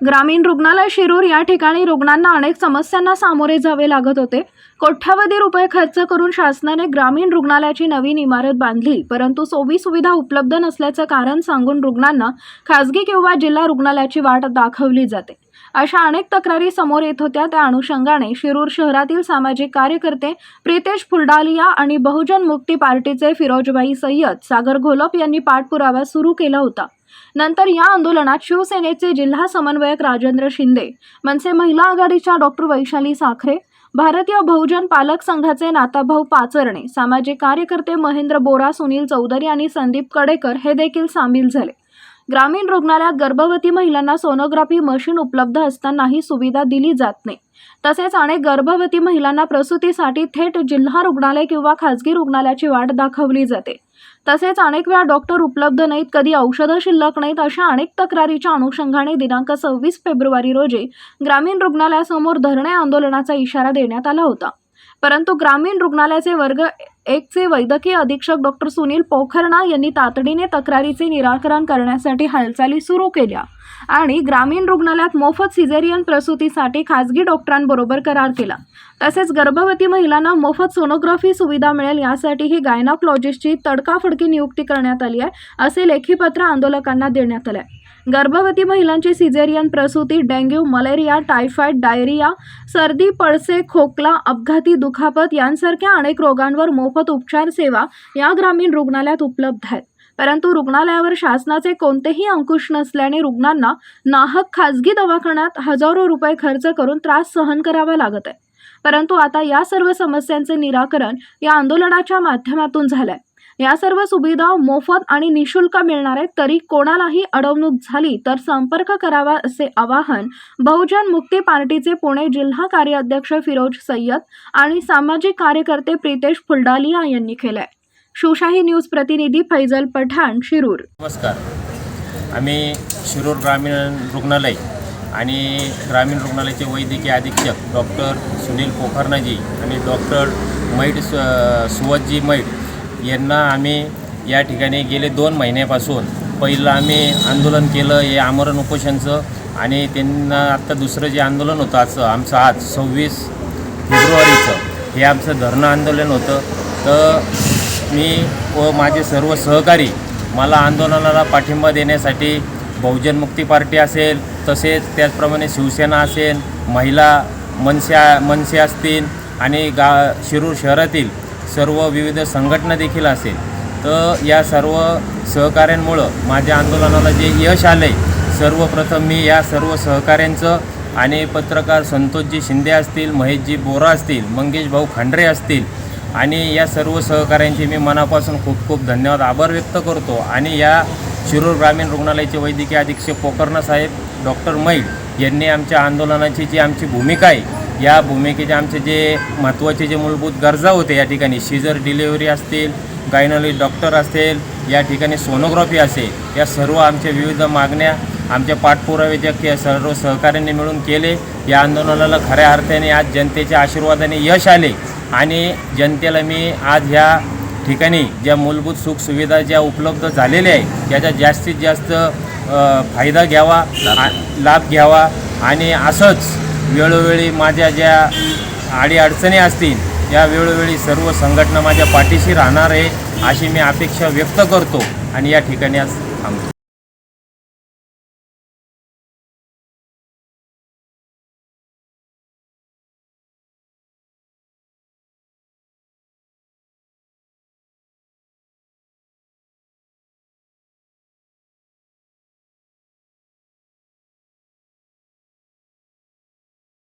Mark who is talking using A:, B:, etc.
A: ग्रामीण रुग्णालय शिरूर या ठिकाणी रुग्णांना अनेक समस्यांना सामोरे जावे लागत होते. कोट्यावधी रुपये खर्च करून शासनाने ग्रामीण रुग्णालयाची नवीन इमारत बांधली परंतु सोयी सुविधा उपलब्ध नसल्याचं कारण सांगून रुग्णांना खासगी किंवा जिल्हा रुग्णालयाची वाट दाखवली जाते. अशा अनेक तक्रारी समोर येत होत्या. त्या अनुषंगाने शिरूर शहरातील सामाजिक कार्यकर्ते प्रितेश फुलडालिया आणि बहुजन मुक्ती पार्टीचे फिरोजबाई सय्यद सागर घोलप यांनी पाठपुरावा सुरू केला होता. नंतर या आंदोलनात शिवसेनेचे जिल्हा समन्वयक राजेंद्र शिंदे मनसे महिला आघाडीच्या डॉक्टर वैशाली साखरे भारतीय बहुजन पालक संघाचे नाताभाऊ पाचरणे सामाजिक कार्यकर्ते महेंद्र बोरा सुनील चौधरी आणि संदीप कडेकर हे देखील सामील झाले. ग्रामीण रुग्णालयात गर्भवती महिलांना सोनोग्राफी मशीन उपलब्ध असतानाही सुविधा दिली जात नाही. तसेच अनेक गर्भवती महिलांना प्रसूतीसाठी थेट जिल्हा रुग्णालय किंवा खासगी रुग्णालयाची वाट दाखवली जाते. तसेच अनेक वेळा डॉक्टर उपलब्ध नाहीत कधी औषधं शिल्लक नाहीत अशा अनेक तक्रारीच्या अनुषंगाने दिनांक सव्वीस फेब्रुवारी रोजी ग्रामीण रुग्णालयासमोर धरणे आंदोलनाचा इशारा देण्यात आला होता. परंतु ग्रामीण रुग्णालयाचे वर्ग एकचे वैद्यकीय अधीक्षक डॉक्टर सुनील पोखरणा यांनी तातडीने तक्रारीचे निराकरण करण्यासाठी हालचाली सुरू केल्या आणि ग्रामीण रुग्णालयात मोफत सिझेरियन प्रसूतीसाठी खासगी डॉक्टरांबरोबर करार केला. तसेच गर्भवती महिलांना मोफत सोनोग्राफी सुविधा मिळेल यासाठी ही गायनाकॉलॉजिस्टची तडकाफडकी नियुक्ती करण्यात आली आहे असे लेखीपत्र आंदोलकांना देण्यात आले गर्भवती महिलांची सिझेरियन प्रसूती डेंग्यू मलेरिया टायफॉइड डायरिया सर्दी पळसे खोकला अपघाती दुखापत यांसारख्या अनेक रोगांवर मोफत उपचार सेवा या ग्रामीण रुग्णालयात उपलब्ध आहेत. परंतु रुग्णालयावर शासनाचे कोणतेही अंकुश नसल्याने रुग्णांना नाहक खाजगी दवाखान्यात हजारो रुपये खर्च करून त्रास सहन करावा लागत आहे. परंतु आता या सर्व समस्यांचे निराकरण या आंदोलनाच्या माध्यमातून झालंय. या सर्व सुविधा मोफत आणि निशुल्क मिळणार आहेत तरी कोणालाही अडवणूक झाली तर संपर्क करावा असे आवाहन बहुजन मुक्ती पार्टीचे पुणे जिल्हा कार्याध्यक्ष फिरोज सय्यद आणि सामाजिक कार्यकर्ते प्रितेश फुलडालिया यांनी केलंय. शिवशाही न्यूज प्रतिनिधी फैजल पठाण शिरूर.
B: नमस्कार. आम्ही शिरूर ग्रामीण रुग्णालय आणि ग्रामीण रुग्णालयाचे वैद्यकीय अधीक्षक डॉक्टर सुनील पोखरनाजी आणि डॉक्टर मैठ सु सुवतजी मैठ यांना आम्ही या ठिकाणी गेले दोन महिन्यापासून. पहिलं आम्ही आंदोलन केलं हे आमरण उपोषणचं आणि त्यांना आत्ता दुसरं जे आंदोलन होतं आजचं आमचं आज सव्वीस फेब्रुवारीचं हे आमचं धरणं आंदोलन होतं. तर मी व माझे सर्व सहकारी मला आंदोलनाला पाठिंबा देण्यासाठी बहुजन मुक्ती पार्टी असेल तसेच त्याचप्रमाणे शिवसेना असेल महिला मनसे मनसे असतील आणि गा शिरूर शहरातील सर्व विविध संघटना देखील असेल तर या सर्व सहकाऱ्यांमुळं माझ्या आंदोलनाला जे यश आलं आहे सर्वप्रथम मी या सर्व सहकाऱ्यांचं आणि पत्रकार संतोषजी शिंदे असतील महेशजी बोरा असतील मंगेश भाऊ खांडरे असतील आणि या सर्व सहकाऱ्यांचे मी मनापासून खूप खूप धन्यवाद आभार व्यक्त करतो. आणि या शिरूर ग्रामीण रुग्णालयाचे वैद्यकीय अधीक्षक पोकर्णा साहेब डॉक्टर मैल यांनी आमच्या आंदोलनाची जी आमची भूमिका आहे या भूमिकेचे आमचे जे महत्त्वाचे जे मूलभूत गरजा होते या ठिकाणी शिजर डिलेवरी असतील गायनॉलॉजी डॉक्टर असतील या ठिकाणी सोनोग्राफी असेल या सर्व आमच्या विविध मागण्या आमच्या पाठपुरावे ज्या के सर्व सहकार्याने मिळून केले. या आंदोलनाला खऱ्या अर्थाने आज जनतेच्या आशीर्वादाने यश आले आणि जनतेला मी आज ह्या ठिकाणी ज्या मूलभूत सुखसुविधा ज्या उपलब्ध झालेल्या आहे याचा जास्तीत जास्त फायदा घ्यावा लाभ घ्यावा आणि असंच वेळोवेळी माझ्या ज्या अडीअडचणी असतील या वेळोवेळी सर्व संघटना माझ्या पाठीशी राहणार आहे अशी मी अपेक्षा व्यक्त करतो आणि या ठिकाणी आज थांबतो.